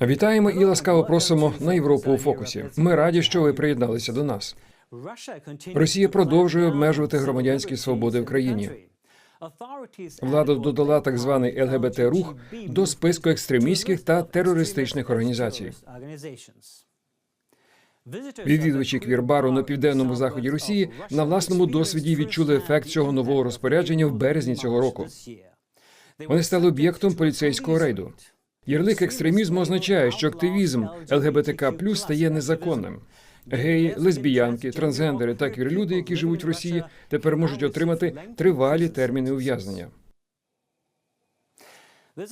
Вітаємо і ласкаво просимо на Європу у фокусі. Ми раді, що ви приєдналися до нас. Росія продовжує обмежувати громадянські свободи в країні. Влада додала так званий ЛГБТ рух до списку екстремістських та терористичних організацій. Відвідувачі квірбару на південному заході Росії на власному досвіді відчули ефект цього нового розпорядження в березні цього року. Вони стали об'єктом поліцейського рейду. Ярлик екстремізму означає, що активізм ЛГБТК стає незаконним. Геї, лесбіянки, трансгендери та квірлюди, які живуть в Росії, тепер можуть отримати тривалі терміни ув'язнення.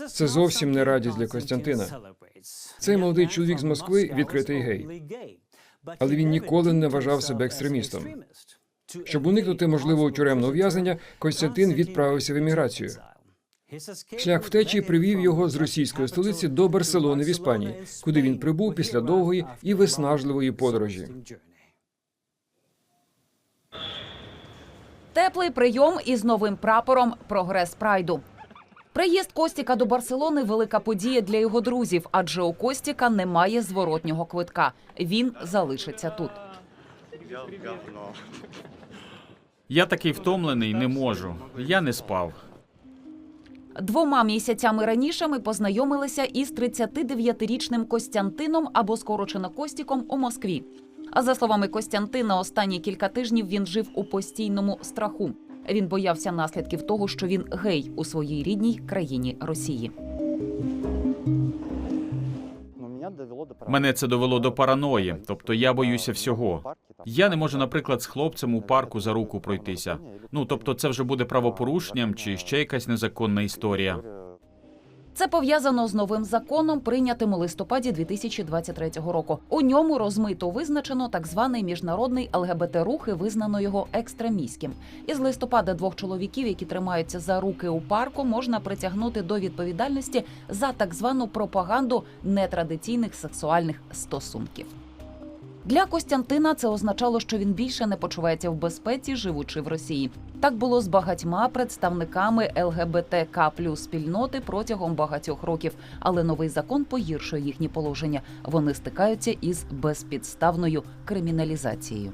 Це зовсім не радість для Костянтина. Цей молодий чоловік з Москви відкритий гей, але він ніколи не вважав себе екстремістом. Щоб уникнути можливого тюремного ув'язнення, Костянтин відправився в еміграцію. Шлях втечі привів його з російської столиці до Барселони в Іспанії, куди він прибув після довгої і виснажливої подорожі. Теплий прийом із новим прапором Прогрес Прайду. Приїзд Костіка до Барселони велика подія для його друзів, адже у Костіка немає зворотнього квитка. Він залишиться тут. Я такий втомлений, не можу. Я не спав. Двома місяцями раніше ми познайомилися із 39-річним Костянтином або скорочено Костіком у Москві. А за словами Костянтина, останні кілька тижнів він жив у постійному страху. Він боявся наслідків того, що він гей у своїй рідній країні Росії. Мене це довело до параної, тобто я боюся всього. Я не можу, наприклад, з хлопцем у парку за руку пройтися. Ну тобто, це вже буде правопорушенням чи ще якась незаконна історія. Це пов'язано з новим законом, прийнятим у листопаді 2023 року. У ньому розмито визначено так званий міжнародний ЛГБТ-рух і визнано його екстремістським. Із листопада двох чоловіків, які тримаються за руки у парку, можна притягнути до відповідальності за так звану пропаганду нетрадиційних сексуальних стосунків. Для Костянтина це означало, що він більше не почувається в безпеці, живучи в Росії. Так було з багатьма представниками ЛГБТК плюс спільноти протягом багатьох років. Але новий закон погіршує їхні положення. Вони стикаються із безпідставною криміналізацією.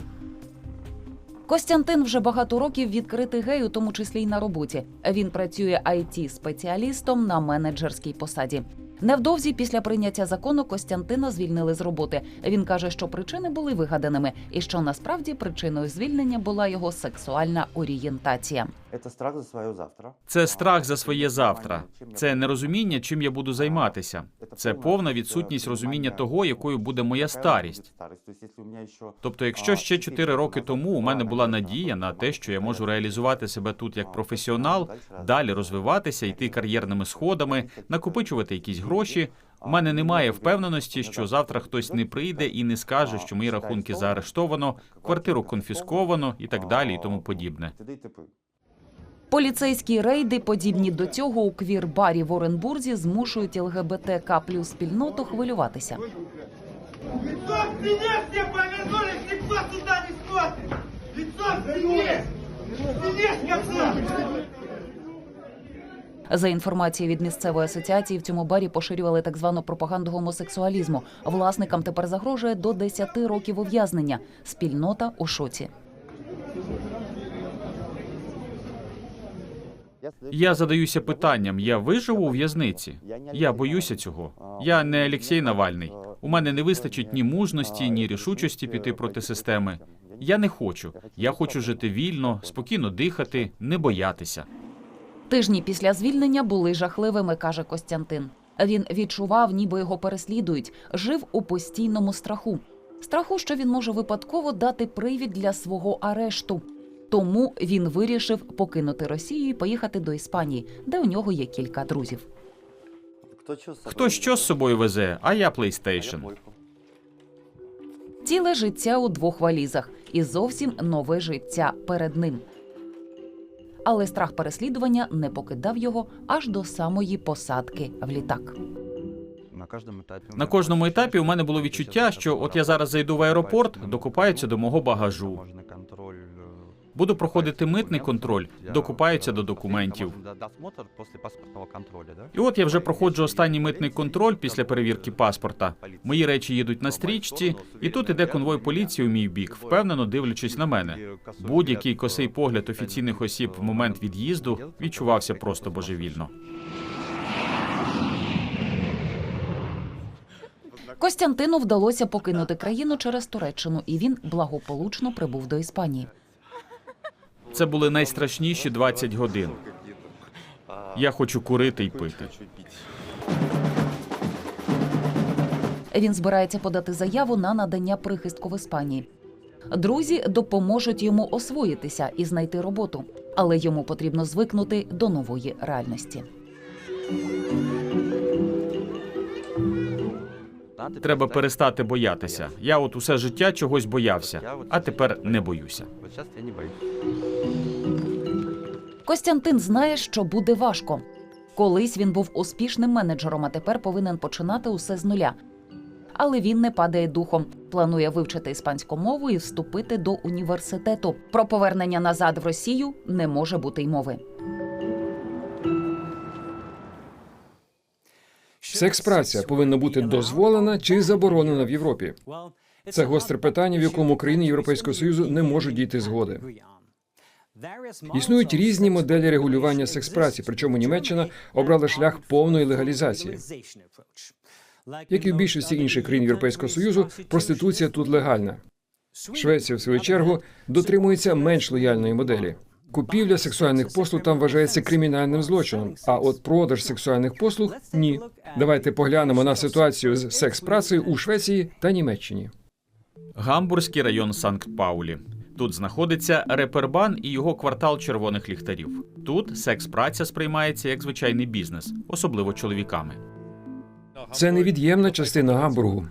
Костянтин вже багато років відкритий гей, у тому числі й на роботі. Він працює it спеціалістом на менеджерській посаді. Невдовзі після прийняття закону Костянтина звільнили з роботи. Він каже, що причини були вигаданими, і що насправді причиною звільнення була його сексуальна орієнтація. Это страх за свое завтра. Це страх за своє завтра. Це нерозуміння, чим я буду займатися. Це повна відсутність розуміння того, якою буде моя старість. Тобто, якщо ще 4 роки тому у мене була надія на те, що я можу реалізувати себе тут як професіонал, далі розвиватися, йти кар'єрними сходами, накопичувати якісь гроші. У мене немає впевненості, що завтра хтось не прийде і не скаже, що мої рахунки заарештовано, квартиру конфісковано і так далі, і тому подібне. Поліцейські рейди, подібні до цього у квір-барі в Оренбурзі, змушують ЛГБТК плюс спільноту хвилюватися. Лицо к стене все повернулись, никто сюда не смотрит! Лицо к стене! Стене сказал! За інформацією від місцевої асоціації, в цьому барі поширювали так звану пропаганду гомосексуалізму. Власникам тепер загрожує до 10 років ув'язнення. Спільнота у шоці. Я задаюся питанням: я виживу у в'язниці? Я боюся цього. Я не Олексій Навальний. У мене не вистачить ні мужності, ні рішучості піти проти системи. Я не хочу. Я хочу жити вільно, спокійно дихати, не боятися. Тижні після звільнення були жахливими, каже Костянтин. Він відчував, ніби його переслідують, жив у постійному страху. Страху, що він може випадково дати привід для свого арешту. Тому він вирішив покинути Росію і поїхати до Іспанії, де у нього є кілька друзів. Хто що з собою везе, а я PlayStation. Ціле життя у двох валізах і зовсім нове життя перед ним. Але страх переслідування не покидав його аж до самої посадки в літак. На кожному етапі На кожному етапі у мене було відчуття, що от я зараз зайду в аеропорт, докупаються до мого багажу. Буду проходити митний контроль, докупаються до документів. І от я вже проходжу останній митний контроль після перевірки паспорта. Мої речі їдуть на стрічці, і тут іде конвой поліції у мій бік, впевнено дивлячись на мене. Будь-який косий погляд офіційних осіб в момент від'їзду відчувався просто божевільно. Костянтину вдалося покинути країну через Туреччину, і він благополучно прибув до Іспанії. Це були найстрашніші 20 годин. Я хочу курити й пити. Він збирається подати заяву на надання прихистку в Іспанії. Друзі допоможуть йому освоїтися і знайти роботу, але йому потрібно звикнути до нової реальності. Треба перестати боятися. Я от усе життя чогось боявся, а тепер не боюся. Костянтин знає, що буде важко. Колись він був успішним менеджером, а тепер повинен починати усе з нуля. Але він не падає духом. Планує вивчити іспанську мову і вступити до університету. Про повернення назад в Росію не може бути й мови. Секс-праця повинна бути дозволена чи заборонена в Європі. Це гостре питання, в якому країни Європейського Союзу не можуть дійти згоди. Існують різні моделі регулювання секс-праці, причому Німеччина обрала шлях повної легалізації. Як і в більшості інших країн Європейського Союзу, проституція тут легальна. Швеція, в свою чергу, дотримується менш лояльної моделі. Купівля сексуальних послуг там вважається кримінальним злочином. А от продаж сексуальних послуг ні. Давайте поглянемо на ситуацію з секс-працею у Швеції та Німеччині. Гамбурзький район Санкт-Паулі. Тут знаходиться репербан і його квартал червоних ліхтарів. Тут секс-праця сприймається як звичайний бізнес, особливо чоловіками. Це невід'ємна частина Гамбургу.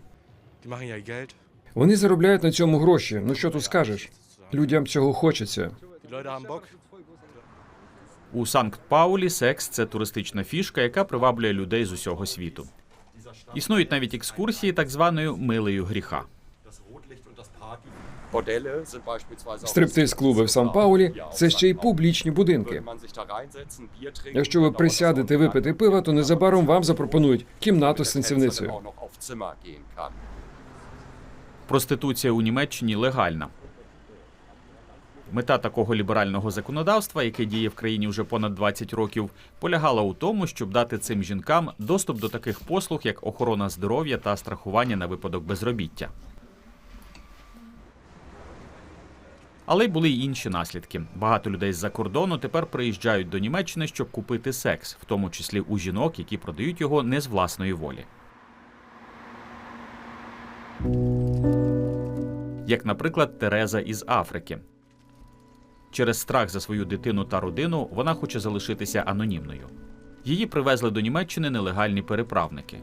Вони заробляють на цьому гроші. Ну що тут скажеш? Людям цього хочеться. Leute haben Bock. У Санкт-Паулі секс це туристична фішка, яка приваблює людей з усього світу. Існують навіть екскурсії так званою милею гріха. Auch Стриптиз-клуби в Сан-Паулі це ще й публічні будинки. Якщо ви присядете випити пива, то незабаром вам запропонують кімнату з танцівницею. Проституція у Німеччині легальна. Мета такого ліберального законодавства, яке діє в країні вже понад 20 років, полягала у тому, щоб дати цим жінкам доступ до таких послуг, як охорона здоров'я та страхування на випадок безробіття. Але й були й інші наслідки. Багато людей з-за кордону тепер приїжджають до Німеччини, щоб купити секс, в тому числі у жінок, які продають його не з власної волі. Як, наприклад, Тереза із Африки. Через страх за свою дитину та родину вона хоче залишитися анонімною. Її привезли до Німеччини нелегальні переправники.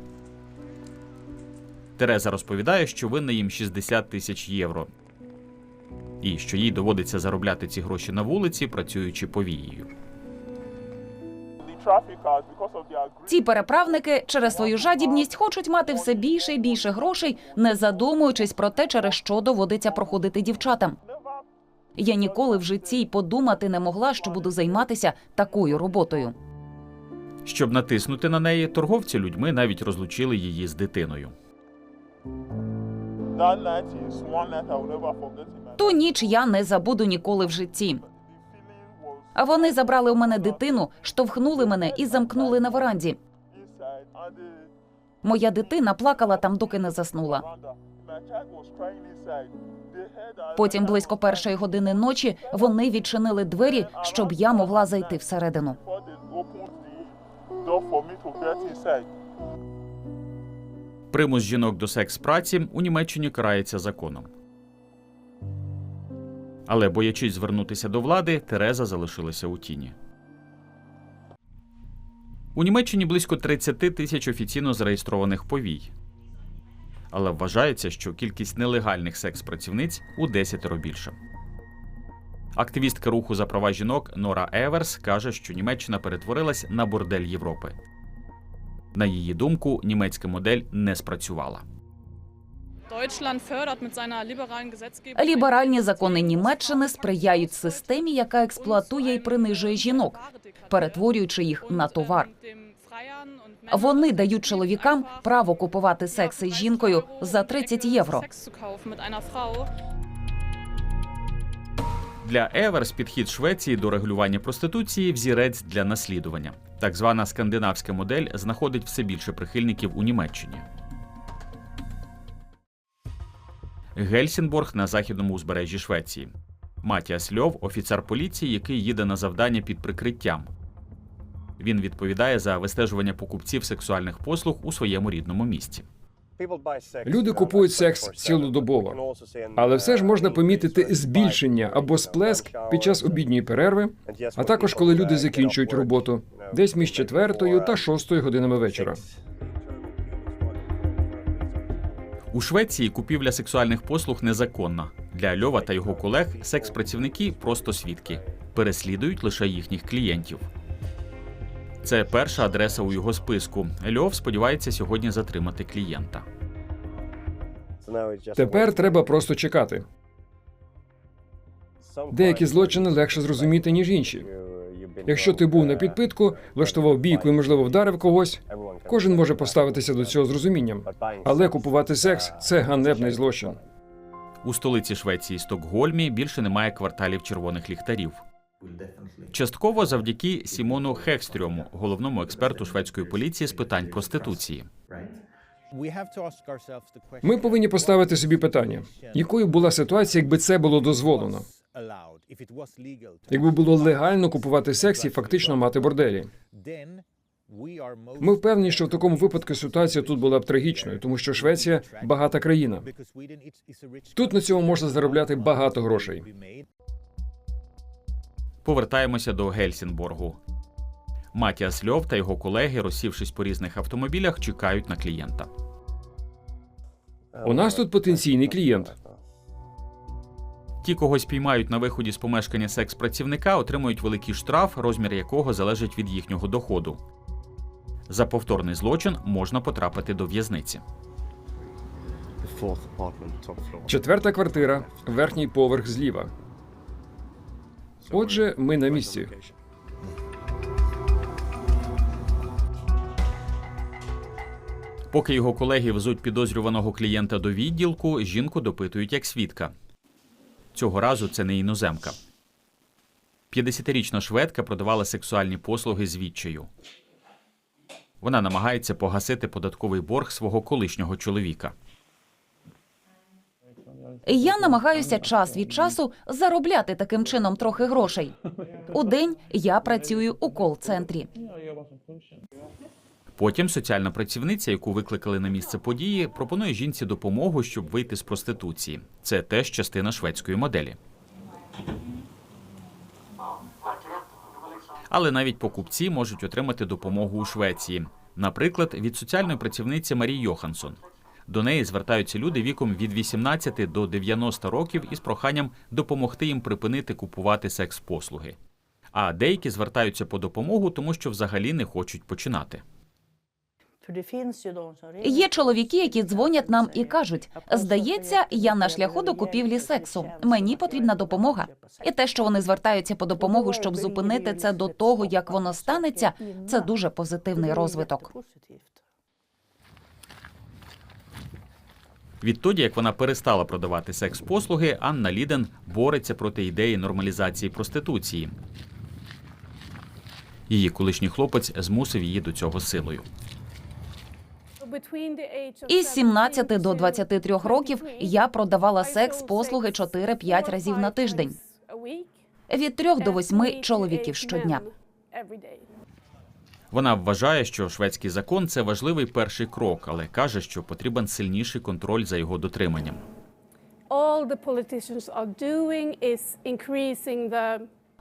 Тереза розповідає, що винна їм 60 тисяч євро, і що їй доводиться заробляти ці гроші на вулиці, працюючи повією. Ці переправники через свою жадібність хочуть мати все більше і більше грошей, не задумуючись про те, через що доводиться проходити дівчатам. Я ніколи в житті й подумати не могла, що буду займатися такою роботою. Щоб натиснути на неї, торговці людьми навіть розлучили її з дитиною. Ту ніч я не забуду ніколи в житті. А вони забрали у мене дитину, штовхнули мене і замкнули на веранді. Моя дитина плакала там, доки не заснула. Потім близько першої години ночі вони відчинили двері, щоб я могла зайти всередину. Примус жінок до секс-праці у Німеччині карається законом. Але боячись звернутися до влади, Тереза залишилася у тіні. У Німеччині близько 30 тисяч офіційно зареєстрованих повій. Але вважається, що кількість нелегальних секс-працівниць у десятеро більша. Активістка руху за права жінок Нора Еверс каже, що Німеччина перетворилась на бордель Європи. На її думку, німецька модель не спрацювала. Ліберальні закони Німеччини сприяють системі, яка експлуатує і принижує жінок, перетворюючи їх на товар. Вони дають чоловікам право купувати секс із жінкою за 30 євро. Для Еверс підхід Швеції до регулювання проституції взірець для наслідування. Так звана скандинавська модель знаходить все більше прихильників у Німеччині. Гельсінборг на західному узбережжі Швеції. Матіас Льов офіцер поліції, який їде на завдання під прикриттям. Він відповідає за вистежування покупців сексуальних послуг у своєму рідному місті. Люди купують секс цілодобово, але все ж можна помітити збільшення або сплеск під час обідньої перерви, а також коли люди закінчують роботу десь між четвертою та шостою годинами вечора. У Швеції купівля сексуальних послуг незаконна. Для Льова та його колег секс-працівники просто свідки, переслідують лише їхніх клієнтів. Це перша адреса у його списку. Льов сподівається сьогодні затримати клієнта. Тепер треба просто чекати. Деякі злочини легше зрозуміти, ніж інші. Якщо ти був на підпитку, влаштував бійку і, можливо, вдарив когось, кожен може поставитися до цього з розумінням. Але купувати секс це ганебний злочин. У столиці Швеції Стокгольмі більше немає кварталів червоних ліхтарів. Частково завдяки Сімону Хекстрьому, головному експерту шведської поліції з питань проституції. Ми повинні поставити собі питання, якою була ситуація, якби це було дозволено, якби було легально купувати секс і фактично мати борделі. Ми впевнені, що в такому випадку ситуація тут була б трагічною, тому що Швеція багата країна. Тут на цьому можна заробляти багато грошей. Повертаємося до Гельсінборгу. Матіас Льов та його колеги, розсівшись по різних автомобілях, чекають на клієнта. У нас тут потенційний клієнт. Ті, кого спіймають на виході з помешкання секс-працівника, отримують великий штраф, розмір якого залежить від їхнього доходу. За повторний злочин можна потрапити до в'язниці. Четверта квартира, верхній поверх зліва. Отже, ми на місці. Поки його колеги везуть підозрюваного клієнта до відділку, жінку допитують як свідка. Цього разу це не іноземка. 50-річна шведка продавала сексуальні послуги з. Вона намагається погасити податковий борг свого колишнього чоловіка. Я намагаюся час від часу заробляти таким чином трохи грошей. У день я працюю у кол-центрі. Потім соціальна працівниця, яку викликали на місце події, пропонує жінці допомогу, щоб вийти з проституції. Це теж частина шведської моделі. Але навіть покупці можуть отримати допомогу у Швеції, наприклад, від соціальної працівниці Марії Йоханссон. До неї звертаються люди віком від 18 до 90 років із проханням допомогти їм припинити купувати секс-послуги. А деякі звертаються по допомогу, тому що взагалі не хочуть починати. Є чоловіки, які дзвонять нам і кажуть: здається, я на шляху до купівлі сексу. Мені потрібна допомога. І те, що вони звертаються по допомогу, щоб зупинити це до того, як воно станеться, це дуже позитивний розвиток. Відтоді, як вона перестала продавати секс-послуги, Анна Ліден бореться проти ідеї нормалізації проституції. Її колишній хлопець змусив її до цього силою. Із 17 до 23 років я продавала секс послуги 4-5 разів на тиждень. Від 3 до 8 чоловіків щодня. Вона вважає, що шведський закон це важливий перший крок, але каже, що потрібен сильніший контроль за його дотриманням.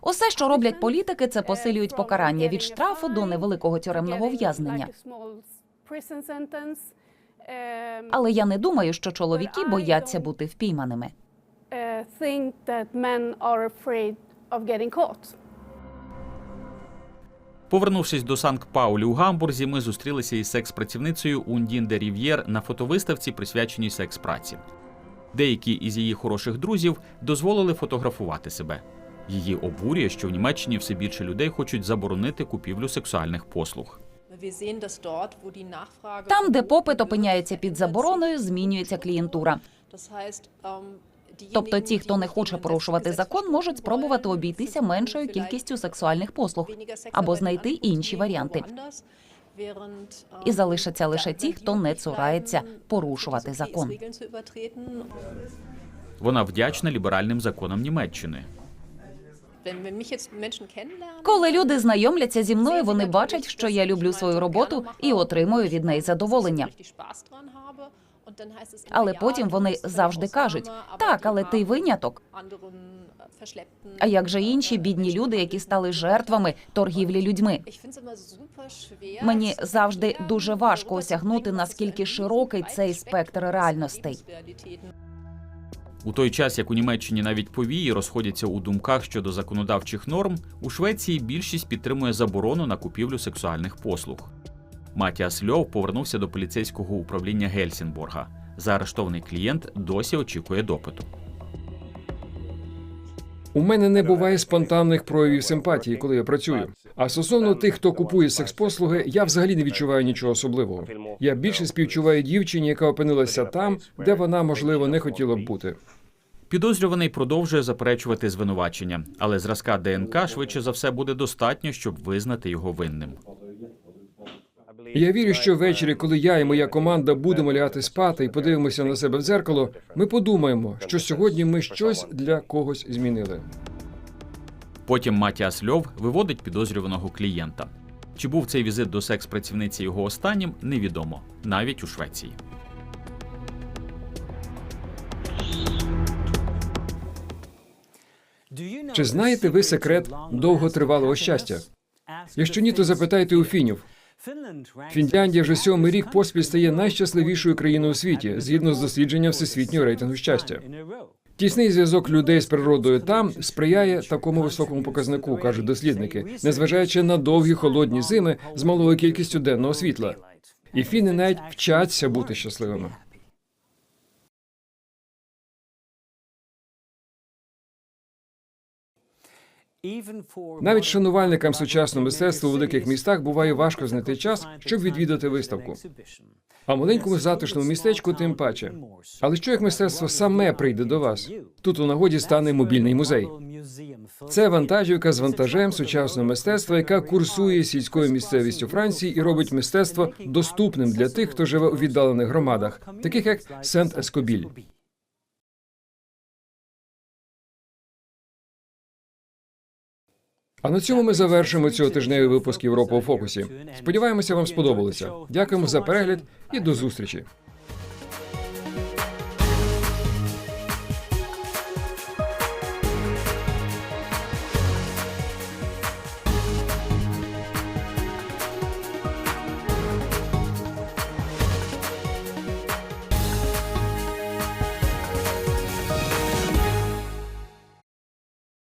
Усе, що роблять політики, це посилюють покарання від штрафу до невеликого тюремного в'язнення. Але я не думаю, що чоловіки бояться бути впійманими. Повернувшись до Санкт-Паулі у Гамбурзі, ми зустрілися із секс-працівницею Ундін де Рів'єр на фотовиставці, присвяченій секс-праці. Деякі із її хороших друзів дозволили фотографувати себе. Її обурює, що в Німеччині все більше людей хочуть заборонити купівлю сексуальних послуг. Там, де попит опиняється під забороною, змінюється клієнтура. Тобто ті, хто не хоче порушувати закон, можуть спробувати обійтися меншою кількістю сексуальних послуг або знайти інші варіанти. І залишаться лише ті, хто не цурається порушувати закон. Вона вдячна ліберальним законам Німеччини. Коли люди знайомляться зі мною, вони бачать, що я люблю свою роботу і отримую від неї задоволення. Але потім вони завжди кажуть: так, але ти виняток. А як же інші бідні люди, які стали жертвами торгівлі людьми? Мені завжди дуже важко осягнути наскільки широкий цей спектр реальностей. У той час, як у Німеччині навіть повії розходяться у думках щодо законодавчих норм, у Швеції більшість підтримує заборону на купівлю сексуальних послуг. Матіас Льов повернувся до поліцейського управління Гельсінборга. Заарештований клієнт досі очікує допиту. У мене не буває спонтанних проявів симпатії, коли я працюю. А стосовно тих, хто купує секс-послуги, я взагалі не відчуваю нічого особливого. Я більше співчуваю дівчині, яка опинилася там, де вона можливо не хотіла б бути. Підозрюваний продовжує заперечувати звинувачення, але зразка ДНК швидше за все буде достатньо, щоб визнати його винним. Я вірю, що ввечері, коли я і моя команда будемо лягати спати і подивимося на себе в дзеркало, ми подумаємо, що сьогодні ми щось для когось змінили. Потім Матіас Льов виводить підозрюваного клієнта. Чи був цей візит до секс-працівниці його останнім, невідомо, навіть у Швеції. Чи знаєте ви секрет довготривалого щастя? Якщо ні, то запитайте у фінів. Фінляндія вже сьомий рік поспіль стає найщасливішою країною у світі згідно з дослідженням всесвітнього рейтингу щастя. Тісний зв'язок людей з природою там сприяє такому високому показнику, кажуть дослідники, незважаючи на довгі холодні зими з малою кількістю денного світла. І фіни навіть вчаться бути щасливими. Навіть шанувальникам сучасного мистецтва у великих містах буває важко знайти час, щоб відвідати виставку. А маленькому затишному містечку тим паче. Але що як мистецтво саме прийде до вас? Тут у нагоді стане мобільний музей. Це вантажівка з вантажем сучасного мистецтва, яка курсує сільською місцевістю Франції і робить мистецтво доступним для тих, хто живе у віддалених громадах, таких як Сент-Ескобіль. А на цьому ми завершимо цього тижневий випуск Європа у фокусі. Сподіваємося, вам сподобалося. Дякуємо за перегляд і до зустрічі.